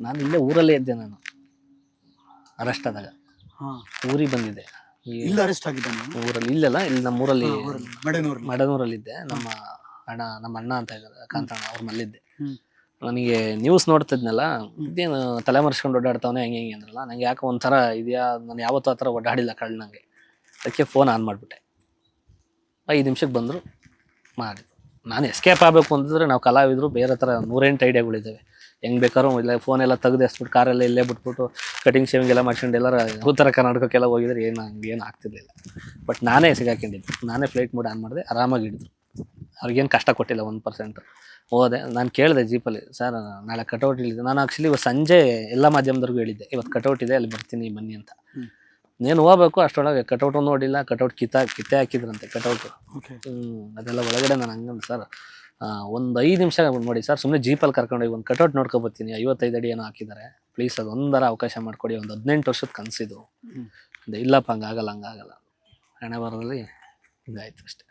ನಾನು ಇಲ್ಲೇ ಊರಲ್ಲೇ ಇದ್ದೆ ನಾನು. ಅರೆಸ್ಟ್ ಆದಾಗ. ಹಾ. ಊರಿಗೆ ಬಂದಿದ್ದೆ. ಈ ಇಲ್ಲಿ ಅರೆಸ್ಟ್ ಆಗಿದ್ದಾನೆ ಊರಲ್ಲಿ ಇಲ್ಲೆಲ್ಲ ಇಲ್ಲಿ ನಮ್ಮ ಊರಲ್ಲಿ ಮಡನೂರಲ್ಲಿ. ಮಡನೂರಲ್ಲಿದ್ದೆ ನಮ್ಮ ಅಣ್ಣ ನಮ್ಮ ಅಣ್ಣ ಅಂತ ಇದ್ದಾರೆ ಕಾಂತಣ್ಣ ಅವ್ರ ಮಲ್ಲಿದ್ದೆ. ಹ್ಮ್. ನನಗೆ ನ್ಯೂಸ್ ನೋಡ್ತಿದ್ನಲ್ಲ ಇದೇನು ತಲೆ ಮರೆಸ್ಕೊಂಡು ಓಡಾಡ್ತಾವನೆ ಹೆಂಗೆ ಹೆಂಗೆ ಅಂದ್ರಲ್ಲ ನಂಗೆ ಯಾಕೋ ಒಂಥರ ಇದೆಯಾ ನಾನು ಯಾವತ್ತೂ ಆ ಥರ ಓಡಾಡಿಲ್ಲ ಕಳ್ಳ ನಂಗೆ. ಅದಕ್ಕೆ ಫೋನ್ ಆನ್ ಮಾಡಿಬಿಟ್ಟೆ. ಐದು ನಿಮಿಷಕ್ಕೆ ಬಂದರು ಮಾಡಿದ್ರು. ನಾನು ಎಸ್ಕೇಪ್ ಆಗಬೇಕು ಅಂತಂದ್ರೆ ನಾವು ಕಲಾವಿದರು ಬೇರೆ ಥರ ನೂರೆಂಟು ಐಡಿಯಾಗಳಿದ್ದಾವೆ ಹೆಂಗೆ ಬೇಕಾದ್ರೂ ಇಲ್ಲ ಫೋನ್ ಎಲ್ಲ ತೆಗೆದು ಎಸ್ಬಿಟ್ಟು ಕಾರೆಲ್ಲ ಇಲ್ಲೇ ಬಿಟ್ಬಿಟ್ಟು ಕಟಿಂಗ್ ಶೇವಿಂಗ್ ಎಲ್ಲ ಮಾಡ್ಕೊಂಡು ಎಲ್ಲರ ಉತ್ತರ ಕರ್ನಾಟಕಕ್ಕೆಲ್ಲ ಹೋಗಿದ್ರೆ ಏನು ಏನು ಆಗ್ತಿರ್ಲಿಲ್ಲ. ಬಟ್ ನಾನೇ ಸಿಗಾಕೊಂಡಿದ್ದೆ ನಾನೇ ಫ್ಲೈಟ್ ಮೂಡ್ ಆನ್ ಮಾಡಿದೆ, ಆರಾಮಾಗಿ ಹಿಡಿದ್ರು ಅವ್ರಿಗೇನು ಕಷ್ಟ ಕೊಟ್ಟಿಲ್ಲ ಒಂದು ಪರ್ಸೆಂಟ್ ಹೋದೆ, ನಾನು ಕೇಳಿದೆ ಜೀಪಲ್ಲಿ ಸರ್ ನಾಳೆ ಕಟೌಟ್ ಇಲ್ಲಿದೆ. ನಾನು ಆ್ಯಕ್ಚುಲಿ ಇವತ್ತು ಸಂಜೆ ಎಲ್ಲ ಮಾಧ್ಯಮದವ್ರಿಗೂ ಹೇಳಿದ್ದೆ, ಇವತ್ತು ಕಟೌಟ್ ಇದೆ, ಅಲ್ಲಿ ಬರ್ತೀನಿ, ಬನ್ನಿ ಅಂತ. ಹ್ಮ್. ನೀನು ಹೋಗ್ಬೇಕು ಅಷ್ಟೊಳಗೆ ಕಟೌಟ್ ನೋಡಿಲ್ಲ ಕಟೌಟ್ ಕಿತ್ತ ಕಿತ್ತೆ ಹಾಕಿದ್ರಂತೆ ಕಟೌಟು ಹ್ಞೂ ಅದೆಲ್ಲ ಒಳಗಡೆ ನಾನು ಹಂಗಂದು ಸರ್ ಒಂದು ಐದು ನಿಮಿಷ ನೋಡಿ ಸರ್ ಸುಮ್ಮನೆ ಜೀಪಲ್ಲಿ ಕರ್ಕೊಂಡು ಒಂದು ಕಟೌಟ್ ನೋಡ್ಕೊಬತ್ತೀನಿ ಐವತ್ತೈದು ಅಡಿ ಏನೋ ಹಾಕಿದ್ದಾರೆ ಪ್ಲೀಸ್ ಅದು ಒಂದರ ಅವಕಾಶ ಮಾಡಿಕೊಡಿ ಒಂದು ಹದಿನೆಂಟು ವರ್ಷದ ಕನಸಿದು. ಹ್ಮ್. ಇಲ್ಲಪ್ಪ ಹಂಗಾಗಲ್ಲ ಹಂಗಾಗಲ್ಲ. ಹಣೆ ಬರದಲ್ಲಿ ಇದಾಯ್ತು ಅಷ್ಟೇ.